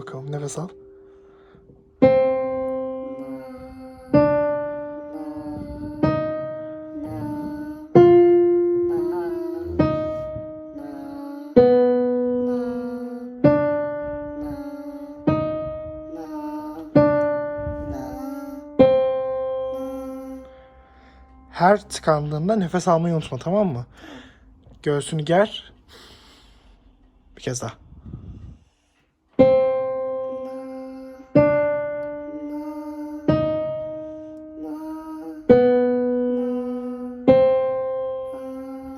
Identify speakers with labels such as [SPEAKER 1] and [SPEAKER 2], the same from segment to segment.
[SPEAKER 1] bakalım. Nefes al. her tıkandığında nefes almayı unutma tamam mı? Göğsünü ger. Bir kez daha.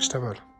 [SPEAKER 1] İşte böyle.